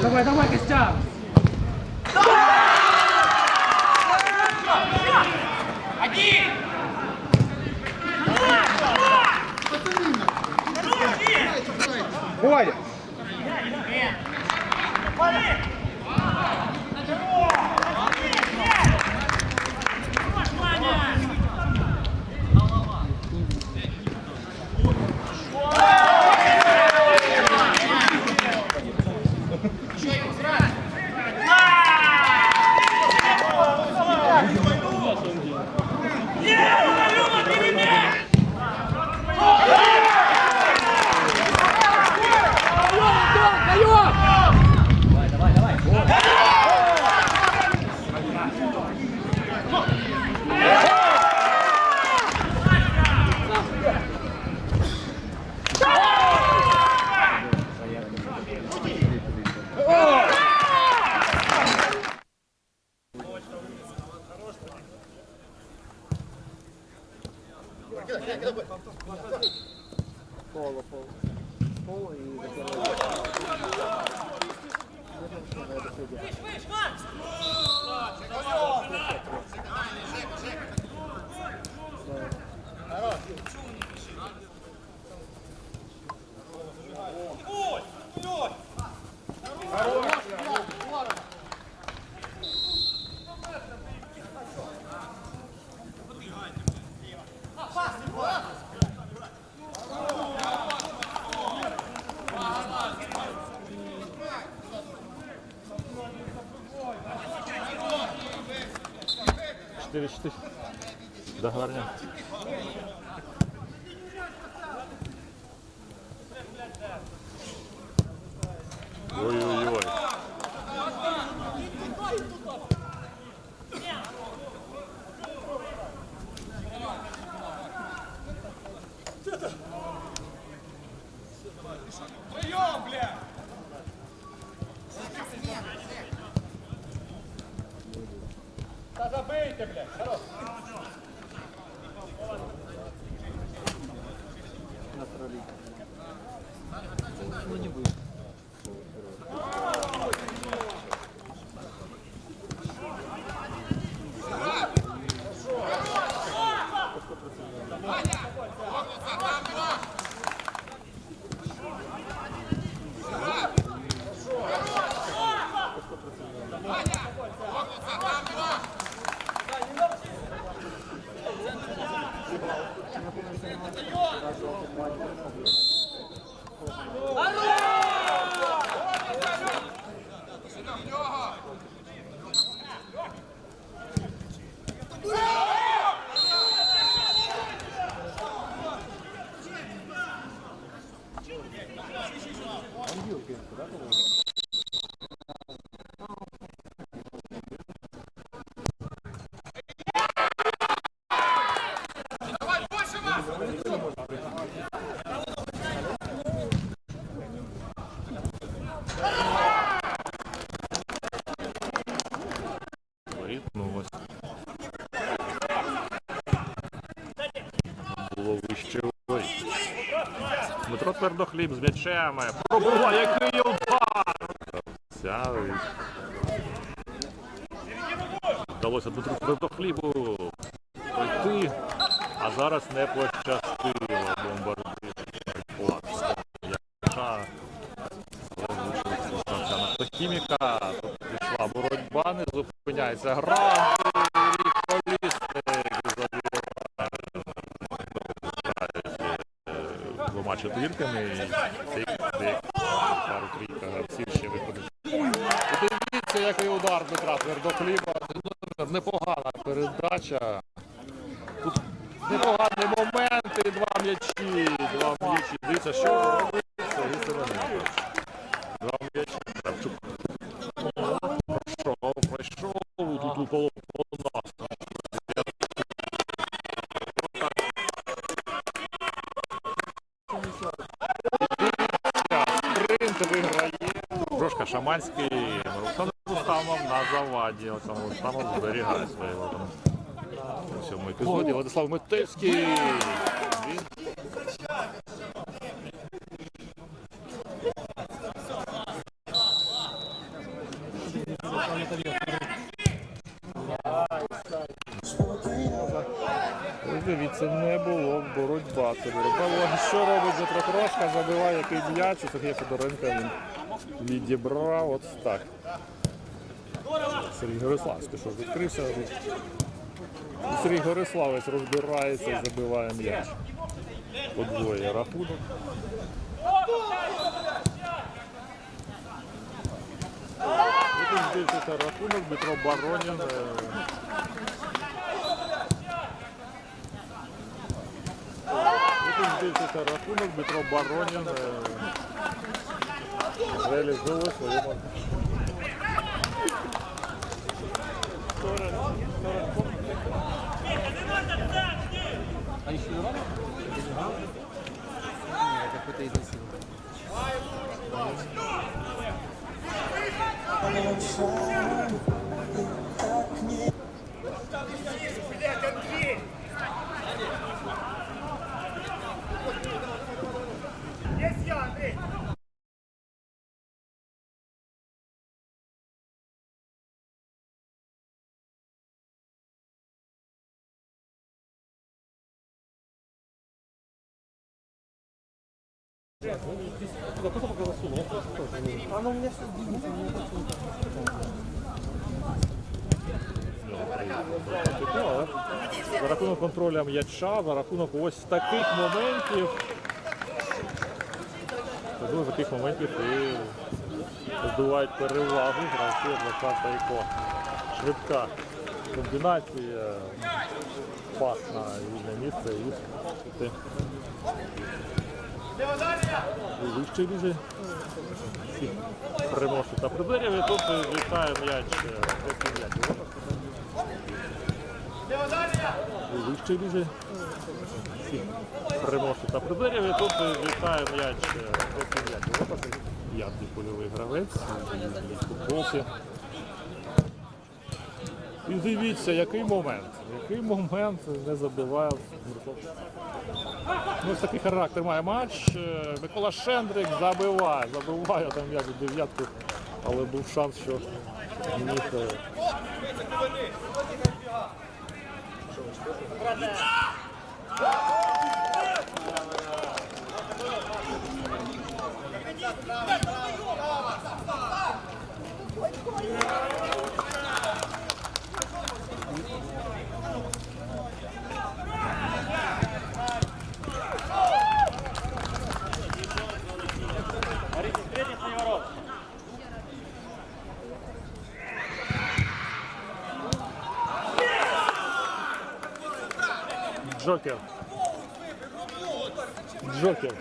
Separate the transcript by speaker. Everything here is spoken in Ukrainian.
Speaker 1: Давай, давай, Костян! Коло, коло. Коло і Виш, виш, Макс! Хорош! Ой! 4 штуки. Да, гарня. Ой-ой-ой. Прием, блядь! Настрали. Ну не будет. Arrua! Дмитро Твердохліб з м'ячами. Пробуває, який удар! Сявич. Вдалося Дмитру Твердохлібу пройти, а зараз не пощастило бомбардир. Автохіміка. Тут пішла боротьба, не зупиняється гра. Передача. Тут непогані моменти, два м'ячі, два м'ячі. Дивіться, що робить Сергій Семененко. Два м'ячі. Пройшов, пройшов, тут упало по нас. Спринт виграє. Трошка Шаманський. Олександр на заваді. Олександр Рустамов зберігає своє лотом. цьому епізоді. Владислав Метельський. Він дивіться, не було боротьба. Що робить Петрошка? Забиває який м'яч. У Сергія Федоренка він відібрав. От так. Сергій Гориславський, що ж відкрився. Сергій Гориславець розбирається і забиває м'яч. Подвоє рахунок. І тут збільшився рахунок, Дмитро Баронін. Е, І тут збільшився за рахунок контроля м'яча, за рахунок ось таких моментів. З таких моментів і здувають перевагу гравці Лока Тайко. Швидка комбінація, пас на вільне місце і ти. І вище дуже переможці та призерів. І тут вітає м'яч. е, третій м'яч. І вище дуже переможці та призерів. І тут вітає м'яч. е, м'яч. Польовий гравець в. І дивіться, який момент. Який момент не забиває Мирослав. Ну, такий характер має матч. Е, Микола Шендрик забиває, забиває там як дев'ятку, але був шанс, що міг. е, Джокер. Джокер.